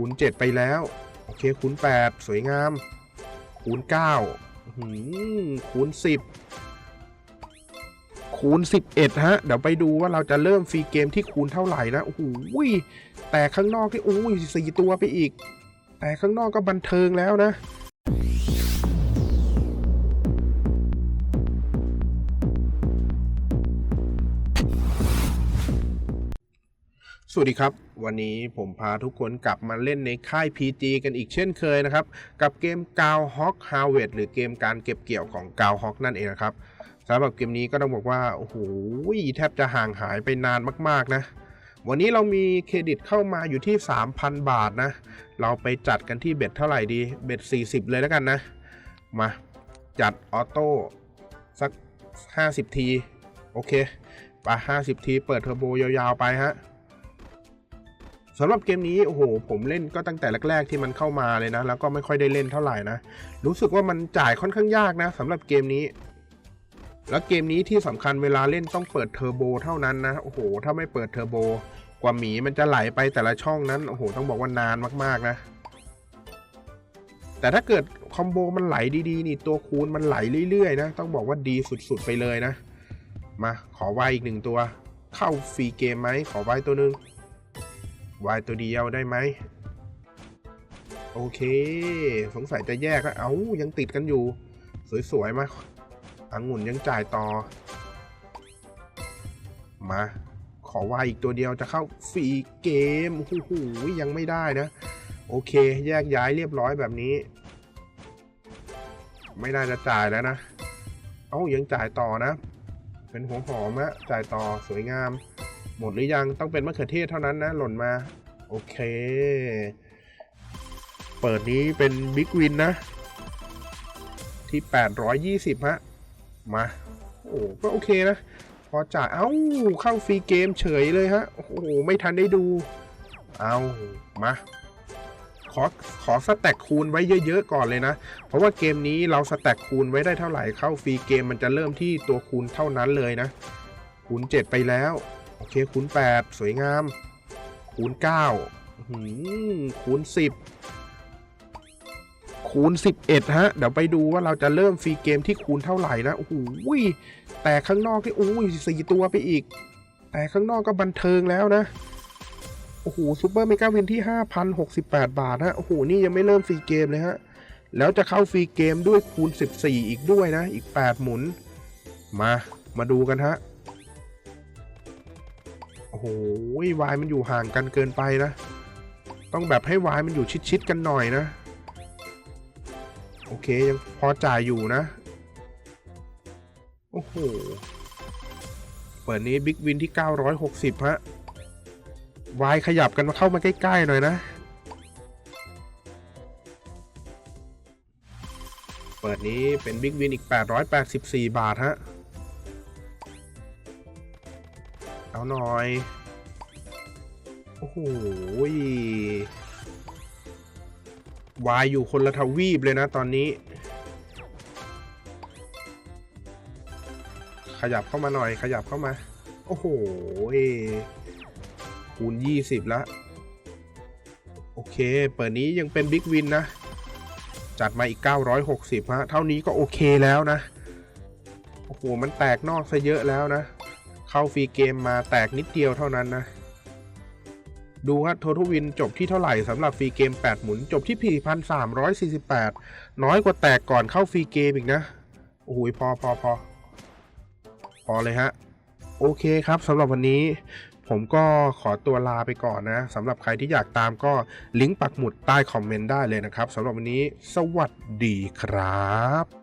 คูณ 7 ไปแล้ว โอเคคูณ 8 สวยงาม คูณ9หือคูณ 10 คูณ 11 ฮะ เดี๋ยวไปดูว่าเราจะเริ่มฟรีเกมที่คูณเท่าไหร่นะ โอ้โหแต่ข้างนอกที่โอ้ยสี่ตัวไปอีก แต่ข้างนอกก็บันเทิงแล้วนะ สวัสดีครับ วันนี้ผมพาทุกคนกลับมาเล่นในค่าย PG กันอีกเช่นเคยนะครับ กับเกม g a l Hawk Harvest หรือเกมการเก็บเกี่ยวของ g a l Hawk นั่นเองนะครับสำหรับเกมนี้ก็ต้องบอกว่า โอ้โหแทบจะห่างหายไปนานมาก ๆ นะ วันนี้เรามีเครดิตเข้ามาอยู่ที่ 3,000 บาทนะ เราไปจัดกันที่เบ็ดเท่าไหร่ดี เบ็ด 40 เลยแล้วกันนะ มาจัดออโต้สัก 50 ที โอเคไป50 ทีเปิดเทอร์โบยาวๆไปฮะ สำหรับเกมนี้โอ้โหผมเล่นก็ตั้งแต่แรกๆที่มันเข้ามาเลยนะ แล้วก็ไม่ค่อยได้เล่นเท่าไหร่นะ รู้สึกว่ามันจ่ายค่อนข้างยากนะสำหรับเกมนี้ แล้วเกมนี้ที่สำคัญเวลาเล่นต้องเปิดเทอร์โบเท่านั้นนะโอ้โห ถ้าไม่เปิดเทอร์โบกว่าหมีมันจะไหลไปแต่ละช่องนั้นโอ้โหต้องบอกว่านานมากๆนะ แต่ถ้าเกิดคอมโบมันไหลดีๆนี่ตัวคูณมันไหลเรื่อยๆนะต้องบอกว่าดีสุดๆไปเลยนะ มาขอไวอีกหนึ่งตัว เข้าฟรีเกมไหมขอไวตัวหนึ่ง วายตัวเดียวได้ไหม โอเค สงสัยจะแยกแล้วเอ้ายังติดกันอยู่ สวยๆมาอังุ่นยังจ่ายต่อ มา ขอวายอีกตัวเดียวจะเข้าฟรีเกมโอ้โหยังไม่ได้นะ โอเค แยกย้ายเรียบร้อยแบบนี้ ไม่น่าจะจ่ายแล้วนะ เอ้ายังจ่ายต่อนะ เป็นหัวหอมอะจ่ายต่อสวยงาม หมดหรือยังต้องเป็นมะเขือเทศเท่านั้นนะ หล่นมา โอเค เปิดนี้เป็นบิ๊กวินนะ ที่ 820 ฮะ มา โอ้ก็โอเคนะ พอจ่ายเอ้า เข้าฟรีเกมเฉยเลยฮะ โอ้โห ไม่ทันได้ดู เอามา ขอ ขอสแต็กคูณไว้เยอะๆ ก่อนเลยนะ เพราะว่าเกมนี้เราสแต็กคูณไว้ได้เท่าไหร่เข้าฟรีเกมมันจะเริ่มที่ตัวคูณเท่านั้นเลยนะคูณ7ไปแล้ว โอเคคูณ8 สวยงาม คูณ9หืมคูณ 10 คูณ 11 ฮะ เดี๋ยวไปดูว่าเราจะเริ่มฟรีเกมที่คูณเท่าไหร่นะโอ้โหแต่ข้างนอกนี่โอ้ยสี่ตัวไปอีก แต่ข้างนอกก็บันเทิงแล้วนะโอ้โหซูเปอร์เมกาวินที่ 5,068 บาทฮะโอ้โหนี่ยังไม่เริ่มฟรีเกมเลยฮะแล้วจะเข้าฟรีเกมด้วยคูณ 14 อีกด้วยนะ อีก 8 หมุน มา มาดูกันฮะ โอ้โหวายมันอยู่ห่างกันเกินไปนะ ต้องแบบให้วายมันอยู่ชิดๆกันหน่อยนะ โอเคยังพอจ่ายอยู่นะ โอ้โห เปิดนี้บิ๊กวินที่ 960 ฮะ วายขยับกันมาเข้ามาใกล้ ๆ หน่อยนะ เปิดนี้เป็นบิ๊กวินอีก 884 บาทฮะ เอาหน่อย โอ้โหวายอยู่คนละทวีปเลยนะตอนนี้ ขยับเข้ามาหน่อย ขยับเข้ามา โอ้โหคูณ20แล้วโอเค เปิดนี้ยังเป็นบิ๊กวินนะ จัดมาอีก 960 ฮะ เท่านี้ก็โอเคแล้วนะ โอ้โห มันแตกนอกซะเยอะแล้วนะ เข้าฟรีเกมมาแตกนิดเดียวเท่านั้นนะ ดูฮะโททวินจบที่เท่าไหร่สำหรับฟรีเกม 8 หมุน จบที่ 4,348 น้อยกว่าแตกก่อนเข้าฟรีเกมอีกนะ โอ้โหพอพอพอพอเลยฮะ โอเคครับสำหรับวันนี้ผมก็ขอตัวลาไปก่อนนะสำหรับใครที่อยากตามก็ลิงก์ปักหมุดใต้คอมเมนต์ได้เลยนะครับสำหรับวันนี้ สวัสดีครับ